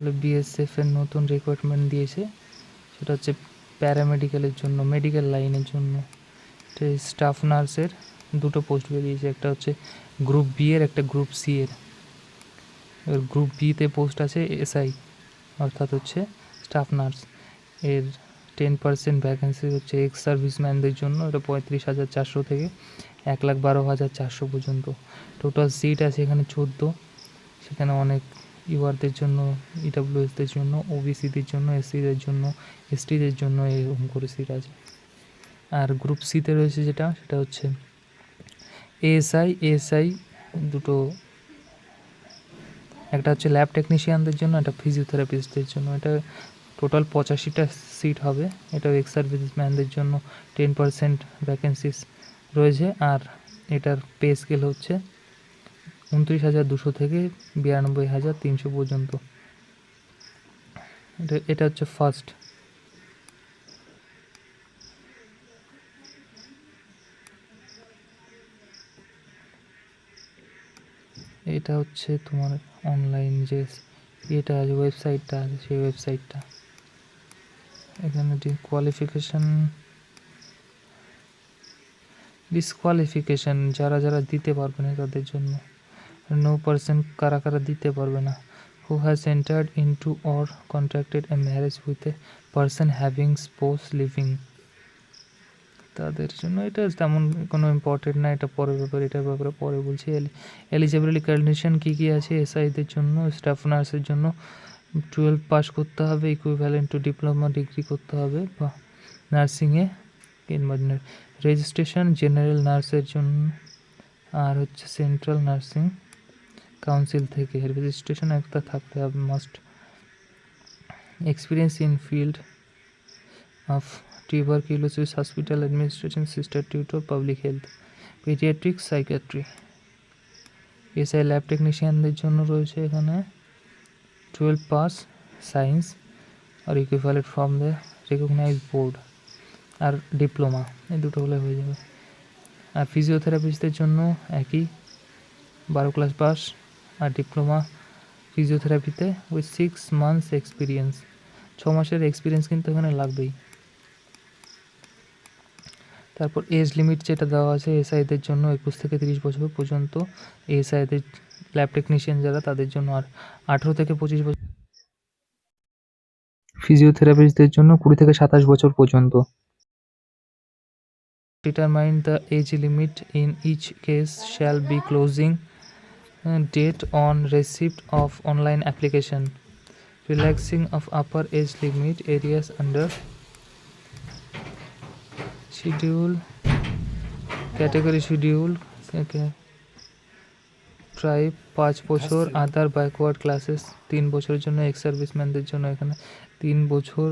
BSF এর নতুন recruitment দিয়েছে। সেটা হচ্ছে প্যারামেডিক্যালের জন্য মেডিকেল লাইনের জন্য। স্টাফ নার্সের দুটো পোস্ট বেরিয়েছে। একটা হচ্ছে গ্রুপ বি এর, একটা গ্রুপ সি এর। এবার গ্রুপ বিতে পোস্ট আছে এসআই অর্থাৎ হচ্ছে স্টাফ নার্স এর টেন পার্সেন্ট ভ্যাকেন্সি হচ্ছে এক্স সার্ভিসম্যানদের জন্য। এটা পঁয়ত্রিশ হাজার চারশো থেকে এক লাখ বারো হাজার চারশো পর্যন্ত। টোটাল সিট আছে এখানে চোদ্দ। সেখানে অনেক ইউআরদের জন্য ইডাব্লিউএসদের জন্য ওবিসিদের জন্য এসসিদের জন্য এসটিদের জন্য এরকম করে সিট আছে আর গ্রুপ সিতে রয়েছে যেটা, সেটা হচ্ছে এএসআই এএসআই দুটো, একটা হচ্ছে ল্যাব টেকনিশিয়ানদের জন্য, একটা ফিজিওথেরাপিস্টদের জন্য। এটা টোটাল পঁচাশিটা সিট হবে। এটা এক্স সার্ভিসম্যানদের জন্য টেন পার্সেন্ট ভ্যাকেন্সিস রয়েছে। আর এটার পে স্কেল হচ্ছে উনত্রিশ হাজার দুশো থেকে বিরানব্বই হাজার তিনশো পর্যন্ত। এটা এটা হচ্ছে ফার্স্ট এটা হচ্ছে তোমার অনলাইন যে এটা আছে ওয়েবসাইটটা আছে, সেই ওয়েবসাইটটা এখানে কোয়ালিফিকেশন ডিসকোয়ালিফিকেশন যারা যারা দিতে পারবে না তাদের জন্য। নো পার্সন কারা কারা দিতে পারবে না। Who has entered into or contracted a marriage with a person having spouse living তাদের জন্য এটা তেমন কোনো ইম্পর্টেন্ট না, এটা পরের ব্যাপারে, এটার ব্যাপারে পরে বলছি। এলিজিবিলিটি কন্ডিশন কী কী আছে? এসআইদের জন্য স্টাফ নার্সের জন্য টুয়েলভ পাস করতে হবে ইকুইভ্যালেন্ট টু ডিপ্লোমা ডিগ্রি করতে হবে, বা নার্সিংয়ে কিংবা রেজিস্ট্রেশন জেনারেল নার্সের জন্য। আর হচ্ছে সেন্ট্রাল নার্সিং কাউন্সিল থেকে রেজিস্ট্রেশন একটা থাকতে হবে must experience in field of tuberculosis hospital administration, sister tutor, public health pediatrics psychiatry. SI lab টেকনিশিয়ানদের জন্য রয়েছে এখানে twelve pass science R equivalent from the recognise board R diploma এই দুটো হলে হয়ে যাবে। আর ফিজিওথেরাপিস্টদের জন্য একই, বারো ক্লাস পাস আর ডিপ্লোমা ফিজিওথেরাপিতে উইথ সিক্স মান্থস এক্সপিরিয়েন্স ছ মাসের এক্সপিরিয়েন্স কিন্তু এখানে লাগবেই। তারপর এজ লিমিট যেটা দেওয়া আছে এসআইদের জন্য একুশ থেকে তিরিশ বছর পর্যন্ত। এসআইদের ল্যাব টেকনিশিয়ান যারা তাদের জন্য আর আঠেরো থেকে পঁচিশ বছর ফিজিওথেরাপিস্টদের জন্য কুড়ি থেকে সাতাশ বছর পর্যন্ত। Determine the age limit in each case shall be date on receipt of online application relaxing of upper age limit areas under schedule category schedule tribe পাঁচ বছর আদার ব্যাকওয়ার্ড ক্লাসেস তিন বছরের জন্য এক্স সার্ভিসম্যানদের জন্য এখানে তিন বছর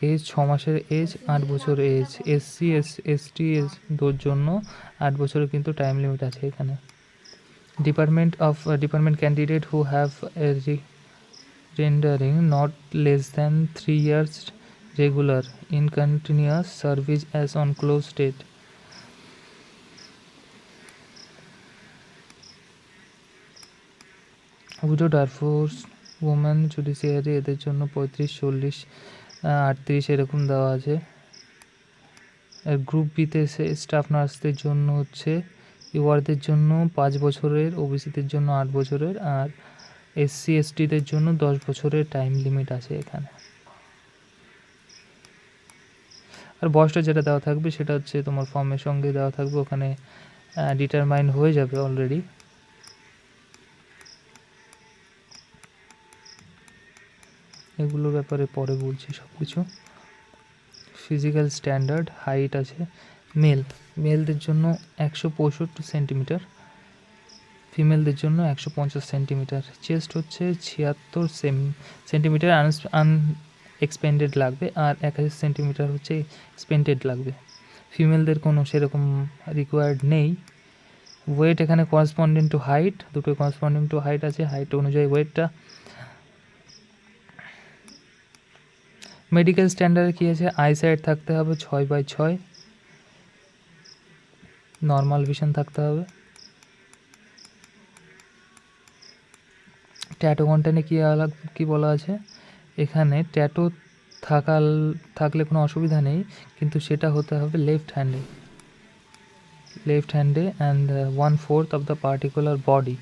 এজ ছ মাসের এজ আট বছর age SC S ST S দোর জন্য আট বছরের কিন্তু টাইম লিমিট আছে এখানে। Department of department candidate who have rendering not less than three years regular in continuous service as on close date. Widow ডারফোর্স women judiciary এদের জন্য পঁয়ত্রিশ, চল্লিশ আটত্রিশ এরকম দেওয়া আছে। আর গ্রুপ বিতে স্টাফ নার্সদের জন্য হচ্ছে ইওয়ারদের জন্য পাঁচ বছরের, ওবিসিদের জন্য আট বছরের আর এসসি, এসটিদের জন্য দশ বছরের টাইম লিমিট আছে এখানে। আর বয়সটা যেটা দেওয়া থাকবে সেটা হচ্ছে তোমার ফর্মের সঙ্গে দেওয়া থাকবে, ওখানে ডিটারমাইন হয়ে যাবে অলরেডি এগুলোর ব্যাপারে পরে বলছি সব কিছু ফিজিক্যাল স্ট্যান্ডার্ড হাইট আছে। মেল মেলদের জন্য একশো পঁয়ষট্টি সেন্টিমিটার। ফিমেলদের জন্য একশো পঞ্চাশ সেন্টিমিটার। চেস্ট হচ্ছে ছিয়াত্তর সেম সেন্টিমিটার আন এক্সপেন্ডেড লাগবে আর এক হাজার সেন্টিমিটার হচ্ছে এক্সপেন্ডেড লাগবে। ফিমেলদের কোনো সেরকম রিকোয়ার্ড নেই। ওয়েট এখানে করসপন্ডিং টু হাইট দুটো করসপন্ডিং টু হাইট আছে। হাইট অনুযায়ী ওয়েটটা মেডিকেল স্ট্যান্ডার্ড কী আছে? আইসাইড থাকতে হবে ছয় বাই ছয়। নর্মাল ভিশন থাকতে হবে। ট্যাটো কন্টেন্টে কী কী বলা আছে? এখানে ট্যাটো থাকাল, থাকলে কোনো অসুবিধা নেই, কিন্তু সেটা হতে হবে লেফট হ্যান্ডে left হ্যান্ডে and one fourth of the particular body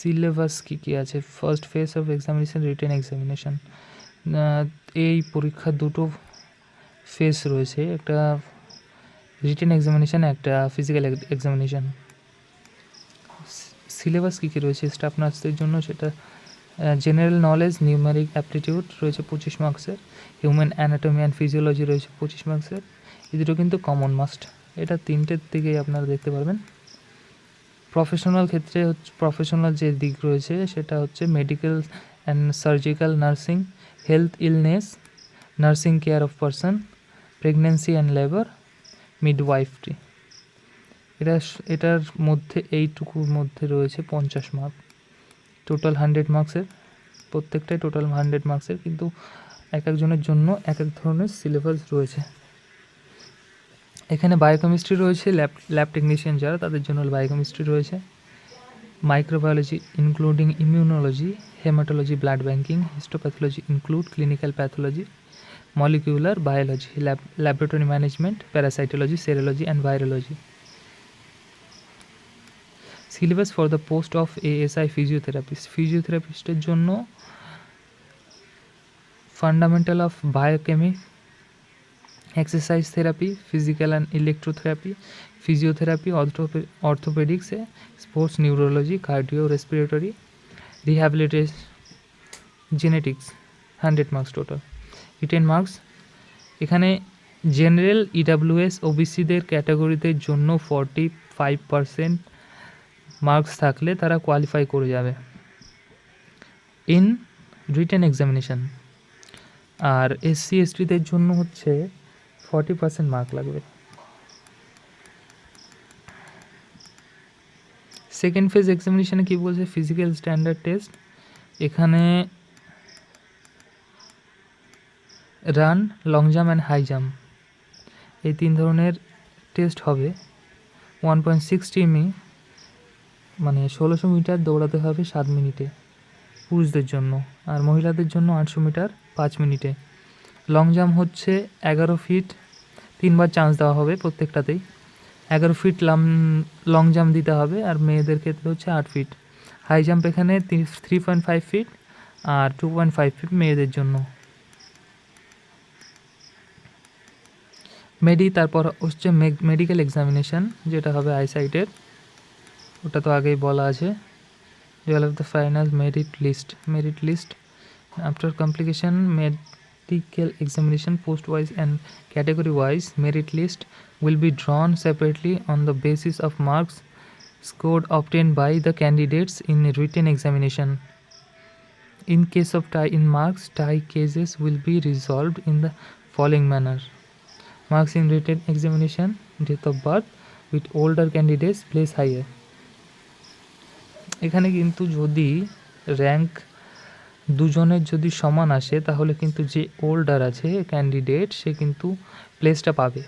syllabus কী কী আছে? First phase of examination written examination এই পরীক্ষার দুটো ফেজ রয়েছে। একটা রিটেন এক্সামিনেশন একটা ফিজিক্যাল এক্সামিনেশন সিলেবাস কী কী রয়েছে? স্টাফ নার্সদের জন্য সেটা জেনারেল নলেজ নিউমেরিক অ্যাপটিটিউড রয়েছে পঁচিশ মার্কসের হিউম্যান অ্যানাটমি অ্যান্ড ফিজিওলজি রয়েছে পঁচিশ মার্কসের এই দুটো কিন্তু কমন মাস্ট এটা তিনটের দিকেই আপনারা দেখতে পারবেন। প্রফেশনাল ক্ষেত্রে হচ্ছে প্রফেশনাল যে দিক রয়েছে, সেটা হচ্ছে medical and surgical nursing health illness nursing care of person pregnancy and labour মিডওয়াইফটি এটা এটার মধ্যে, এইটুকুর মধ্যে রয়েছে পঞ্চাশ মার্ক টোটাল হান্ড্রেড মার্কসের প্রত্যেকটাই টোটাল হান্ড্রেড মার্কসের কিন্তু এক একজনের জন্য এক এক ধরনের সিলেবাস রয়েছে। এখানে বায়োকেমিস্ট্রি রয়েছে ল্যাব ল্যাব টেকনিশিয়ান যারা, তাদের জন্য বায়োকেমিস্ট্রি রয়েছে। Microbiology including immunology haematology blood banking histopathology include clinical pathology molecular biology lab laboratory management parasitology serology and virology syllabus for the post of ASI physiotherapist ফিজিওথেরাপিস্টের জন্য fundamental of biochem exercise therapy, physical and electrotherapy, physiotherapy অর্থোপেডিক্সে, sports, neurology, cardio, respiratory, rehabilitation, genetics, hundred marks total. Written marks, এখানে general EWS ওবিসিদের ক্যাটাগরিদের জন্য forty five percent marks থাকলে তারা qualify করে যাবে। In written examination. R SC, এসটিদের জন্য হচ্ছে ফর্টি পার্সেন্ট মার্ক লাগবে। সেকেন্ড ফেজ এক্সামিনেশনে কী বলছে? Physical standard test. এখানে run, long jump and high jump. এই তিন ধরনের টেস্ট হবে। ওয়ান পয়েন্ট সিক্স টিমি মানে ষোলোশো মিটার দৌড়াতে হবে সাত মিনিটে পুরুষদের জন্য আর মহিলাদের জন্য আটশো মিটার পাঁচ মিনিটে। লং জাম্প হচ্ছে এগারো ফিট তিনবার চান্স দেওয়া হবে প্রত্যেকটাতেই। এগারো ফিট লাম লং জাম্প দিতে হবে আর মেয়েদের ক্ষেত্রে হচ্ছে আট ফিট হাই জাম্প এখানে থ্রি পয়েন্ট ফাইভ ফিট আর টু পয়েন্ট ফাইভ ফিট মেয়েদের জন্য। মেডি তারপর হচ্ছে মেডিকেল এক্সামিনেশান যেটা হবে আইসাইটের ওটা তো আগেই বলা আছে। Develop of the final merit list merit list after complication medical examination post wise and category wise merit list will be drawn separately on the basis of marks scored obtained by the candidates in written examination in case of tie in marks tie cases will be resolved in the following manner marks in written examination date of birth with older candidates place higher এখানে কিন্তু যদি rank দুজনের যদি সমান আসে, তাহলে কিন্তু যে ওল্ডার আছে ক্যান্ডিডেট সে কিন্তু প্লেসটা পাবে।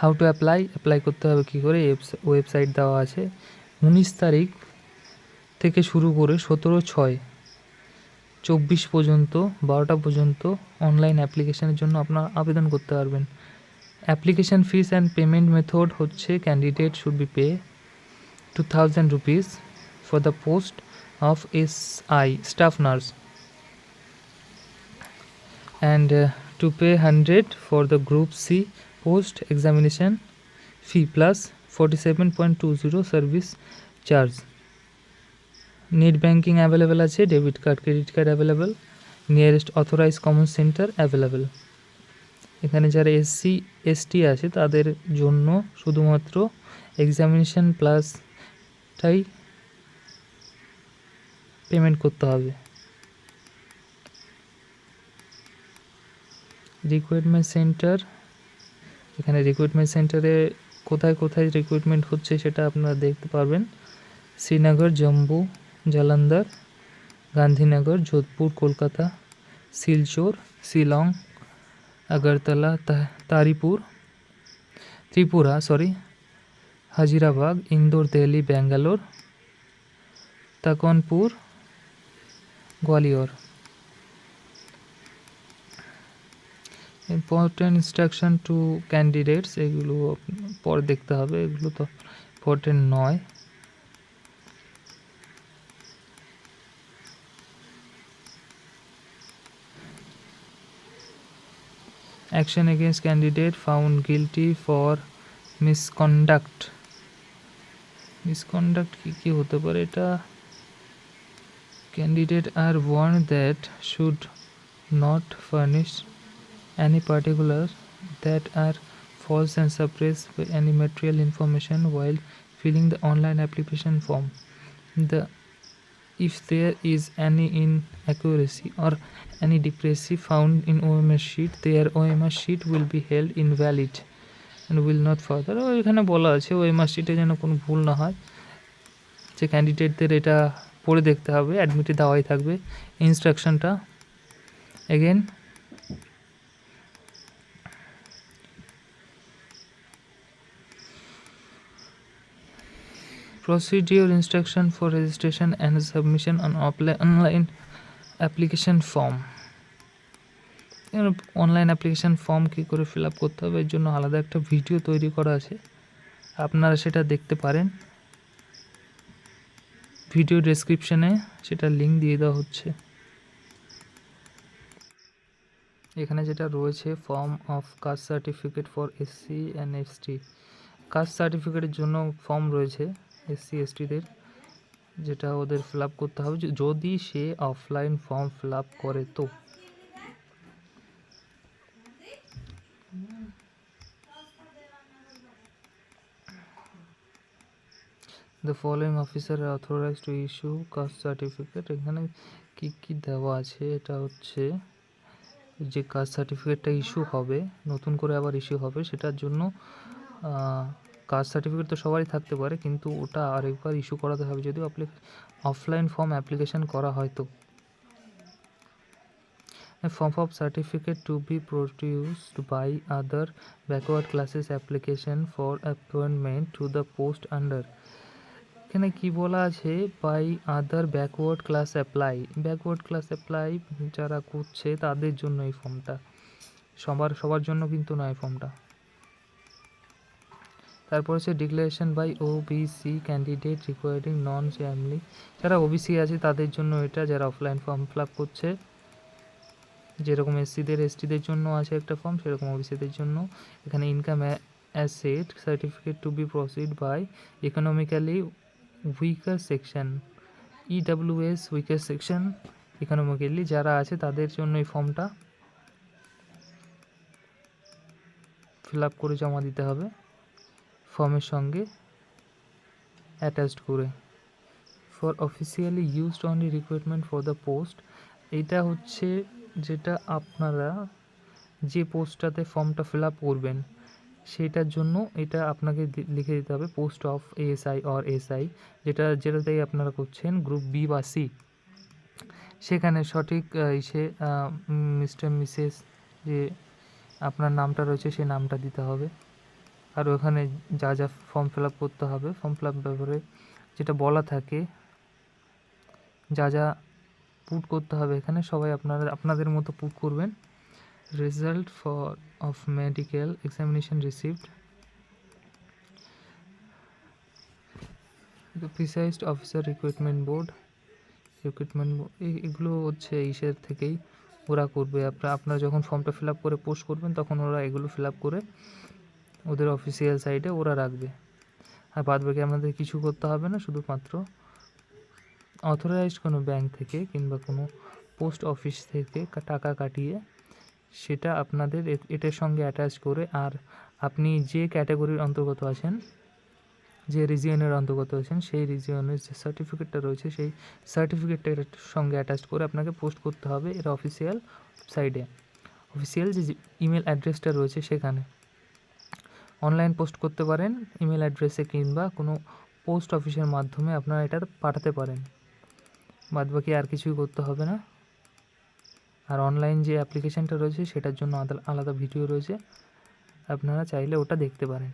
হাউ টু অ্যাপ্লাই অ্যাপ্লাই করতে হবে কী করে? ওয়েবসাইট দেওয়া আছে। উনিশ তারিখ থেকে শুরু করে সতেরো ছয়, চব্বিশ পর্যন্ত, বারোটা পর্যন্ত অনলাইন অ্যাপ্লিকেশনের জন্য আপনারা আবেদন করতে পারবেন। Application fees and payment method হচ্ছে candidate should be pay two thousand rupees for the post of S I staff nurse and to pay hundred for the group C post examination fee plus forty seven point two zero service charge net banking available আছে debit card credit card available nearest authorise common centre available এখানে যারা SC ST আছে, তাদের জন্য শুধুমাত্র examination প্লাসটাই payment করতে হবে recruitment centre এখানে রিক্রুটমেন্ট সেন্টারে কোথায় কোথায় রিক্রুটমেন্ট হচ্ছে সেটা আপনারা দেখতে পারবেন শ্রীনগর জম্মু जालंधर गांधीनगर जोधपुर कोलकाता सिलचर शिलोंग अगरतला ता- तारीपुर Tripura sorry Hazaribagh Indore Delhi Bangalore Tekanpur Gwalior important instruction to candidates এগুলো পরে দেখতে হবে এগুলো তো ইম্পর্টেন্ট নয় action against candidate found guilty for misconduct misconduct কী কী হতে পারে এটা candidate are warn that should not furnish any particulars that are false and suppress any material information while filling the online application form the if there is any inaccuracy or any deficiency found in OMS sheet their OMS sheet will be held invalid And will not further ওইখানে বলা আছে ওই মাস্টিটা যেন কোনো ভুল না হয়। যে ক্যান্ডিডেটদের এটা পড়ে দেখতে হবে অ্যাডমিটে দাওয়াই থাকবে। ইনস্ট্রাকশনটা again procedure instruction for registration and submission on offline online application form online application form কী করে ফিল করতে হবে? এর জন্য আলাদা একটা ভিডিও তৈরি করা আছে। আপনারা সেটা দেখতে পারেন। ভিডিও ডেসক্রিপশানে সেটা লিঙ্ক দিয়ে দেওয়া হচ্ছে। এখানে যেটা রয়েছে form of caste certificate for SC and ST caste সার্টিফিকেটের জন্য ফর্ম রয়েছে এসসি এসটিদের যেটা ওদের ফিল করতে হবে। যদি সে অফলাইন ফর্ম ফিল করে, তো the following officer authorise to issue caste certificate এখানে কি কি দেওয়া আছে? এটা হচ্ছে যে কাস্ট সার্টিফিকেটটা ইস্যু হবে, নতুন করে আবার ইস্যু হবে, সেটার জন্য কাস্ট সার্টিফিকেট তো সবারই থাকতে পারে, কিন্তু ওটা আরেকবার ইস্যু করাতে হবে। যদি অফলাইন ফর্ম অ্যাপ্লিকেশন করা হয় তো। Form of certificate to be produced by other backward classes application for appointment to the post under এখানে কি বলা আছে? By other backward class apply backward class apply যারা করছে তাদের জন্য এই ফর্মটা সবার সবার জন্য কিন্তু নয় ফর্মটা তারপর হচ্ছে declaration by O BC candidate requiring non family যারা ওবিসি আছে তাদের জন্য এটা, যারা অফলাইন ফর্ম ফিল করছে। যেরকম এসসিদের এসটিদের জন্য আছে একটা ফর্ম সেরকম ওবিসিদের জন্য। এখানে income asset certificate to be proceed by economically weaker section EWS weaker section economically যারা আছে তাদের জন্য এই ফর্মটা ফিল আপ করে জমা দিতে হবে ফর্মের সঙ্গে অ্যাটাচড করে। For officially used only recruitment for the post এটা হচ্ছে যেটা আপনারা যে পোস্টটাতে ফর্মটা ফিল আপ করবেন সেটার জন্য এটা আপনাকে লিখে দিতে হবে post of ASI or SI যেটা, যেটাতেই আপনারা করছেন গ্রুপ বি বা সি সেখানে সঠিক ইসে মিস্টার মিসেস যে আপনার নামটা রয়েছে সেই নামটা দিতে হবে। আর ওখানে যা যা ফর্ম ফিল আপ করতে হবে ফর্ম ফিল আপ ব্যাপারে যেটা বলা থাকে, যা যা পুট করতে হবে এখানে সবাই আপনারা, আপনাদের মতো পুট করবেন। Result for of medical examination received precised officer recruitment board recruitment এগুলো হচ্ছে ইসের থেকেই ওরা করবে। আপনার, আপনারা যখন ফর্মটা ফিল আপ করে পোস্ট করবেন, তখন ওরা এগুলো ফিল আপ করে ওদের অফিসিয়াল সাইটে ওরা রাখবে। আর বাদ বাকি আপনাদের কিছু করতে হবে না, শুধুমাত্র অথরাইজড কোনো ব্যাংক থেকে কিংবা কোনো পোস্ট অফিস থেকে টাকা কাটিয়ে সেটা আপনাদের এটার সঙ্গে অ্যাটাচ করে আর আপনি যে ক্যাটাগরির অন্তর্গত আছেন, যে রিজিয়নের অন্তর্গত আছেন, সেই রিজিয়নের যে সার্টিফিকেটটা রয়েছে, সেই সার্টিফিকেটটা এর সঙ্গে অ্যাটাচ করে আপনাকে পোস্ট করতে হবে এর অফিসিয়াল সাইডে অফিসিয়াল যে ইমেল অ্যাড্রেসটা রয়েছে সেখানে। অনলাইন পোস্ট করতে পারেন ইমেল অ্যাড্রেসে কিংবা কোনো পোস্ট অফিসের মাধ্যমে আপনারা এটা পাঠাতে পারেন। বাদ বাকি আর কিছুই করতে হবে না। আর অনলাইন যে অ্যাপ্লিকেশানটা রয়েছে, সেটার জন্য আলাদা ভিডিও রয়েছে। আপনারা চাইলে ওটা দেখতে পারেন।